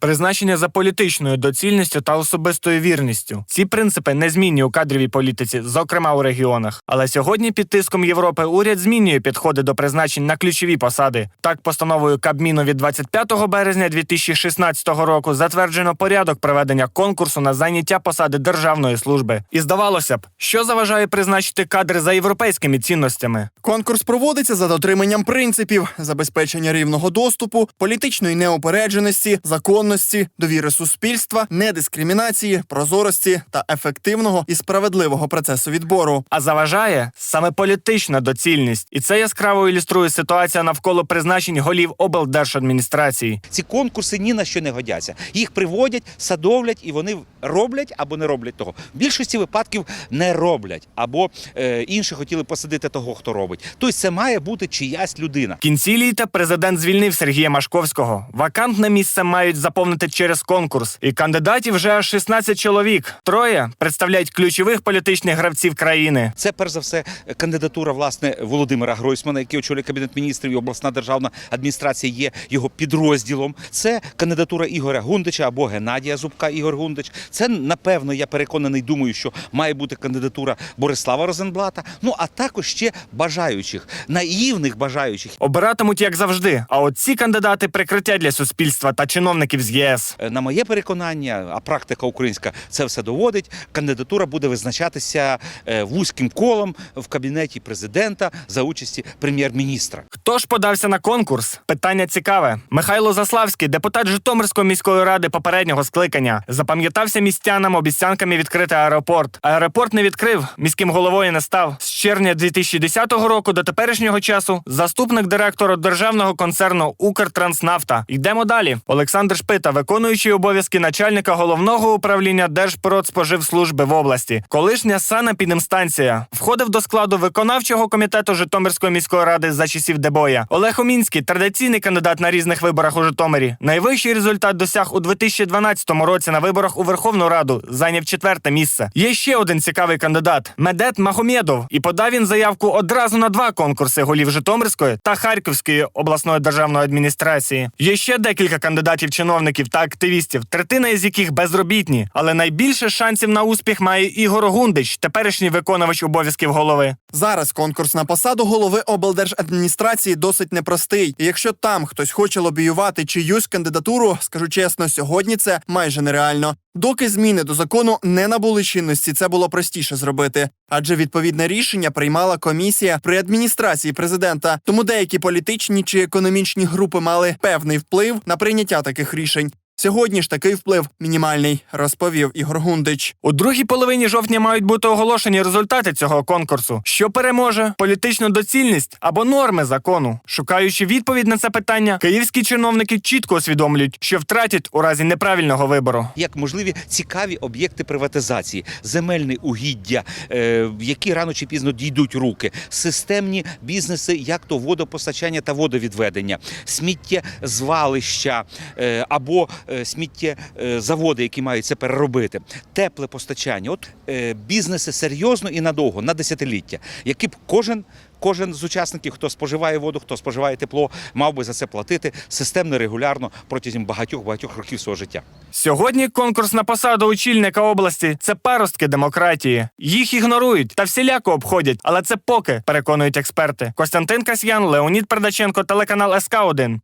Призначення за політичною доцільністю та особистою вірністю. Ці принципи незмінні у кадровій політиці, зокрема у регіонах. Але сьогодні під тиском Європи уряд змінює підходи до призначень на ключові посади. Так, постановою Кабміну від 25 березня 2016 року затверджено порядок проведення конкурсу на зайняття посади державної служби. І здавалося б, що заважає призначити кадри за європейськими цінностями. Конкурс проводиться за дотриманням принципів забезпечення рівного доступу, політичної неупередженості, законності, довіри суспільства, недискримінації, прозорості та ефективного і справедливого процесу відбору. А заважає саме політична доцільність, і це яскраво ілюструє ситуація навколо призначень голів облдержадміністрації. Ці конкурси ні на що не годяться. Їх приводять, садовлять, і вони роблять або не роблять того. В більшості випадків не роблять, або е, інші хотіли посадити того, хто робить. Тобто це має бути чиясь людина. В кінці літа президент звільнив Сергія Машковського. Вакантне місце мають заповнити через конкурс. І кандидатів вже аж 16 чоловік. Троє представляють ключових політичних гравців країни. Це перш за все кандидатура власне Володимира Гройсмана, який очолює кабінет міністрів і обласна державна адміністрація є його підрозділом. Це кандидатура Ігоря Гундича або Геннадія Зубка. Ігор Гундич. Це напевно, я переконаний, думаю, що має бути кандидатура Борислава Розенблата. Ну а також ще бажаючих, наївних бажаючих. Обиратимуть як завжди. А от ці кандидати прикриття для суспільства та чиновників з єС. Е, На моє переконання, а практика українська це все доводить. Кандидатура буде визначатися е, вузьким колом в кабінеті президента за участі прем'єр-міністра. Хто ж подався на конкурс? Питання цікаве. Михайло Заславський, депутат Житомирської міської ради попереднього скликання, запам'ятався містянам обіцянками відкрити аеропорт. Аеропорт не відкрив, міським головою не став. З червня 2010 року до теперішнього часу заступник директора державного концерну Укртранснафта. Йдемо далі. Олександр Шпита, виконуючий обов'язки начальника головного управління Держпродспоживслужби в області, колишня санепідемстанція, входив до складу виконавчого комітету Житомирської міської ради за часів Дебоя. Олег Омінський, традиційний кандидат на різних виборах у Житомирі. Найвищий результат досяг у 2012 році на виборах у Верховну Раду. Зайняв четверте місце. Є ще один цікавий кандидат Медет Магомєдов. І подав він заявку одразу на два конкурси голів Житомирської та Харківської обласної державної адміністрації. Є ще декілька кандидатів-чиновників та активістів, третина із яких безробітні. Але найбільше шансів на успіх має Ігор Гундич, теперішній виконувач обов'язків голови. Зараз конкурс на посаду голови облдержадміністрації досить непростий. Якщо там хтось хоче лобіювати чиюсь кандидатуру, скажу чесно, сьогодні це майже нереально. Доки зміни до закону не набули чинності, це було простіше зробити, адже відповідне рішення приймала комісія при адміністрації президента. Тому деякі політичні чи економічні групи мали певний вплив на прийняття таких рішень. Сьогодні ж такий вплив мінімальний, розповів Ігор Гундич. У другій половині жовтня мають бути оголошені результати цього конкурсу. Що переможе? Політична доцільність або норми закону? Шукаючи відповідь на це питання, київські чиновники чітко усвідомлюють, що втратять у разі неправильного вибору. Як можливі цікаві об'єкти приватизації, земельне угіддя, е, які рано чи пізно дійдуть руки, системні бізнеси, як то водопостачання та водовідведення, сміттєзвалища е, або сміттєзаводи, які мають це переробити, тепле постачання. От е, бізнеси серйозно і надовго, на десятиліття, які б кожен. Кожен з учасників, хто споживає воду, хто споживає тепло, мав би за це платити системно, регулярно протягом багатьох багатьох років свого життя. Сьогодні конкурс на посаду очільника області це паростки демократії. Їх ігнорують та всіляко обходять, але це поки переконують експерти. Костянтин Касьян, Леонід Пердаченко, телеканал СК 1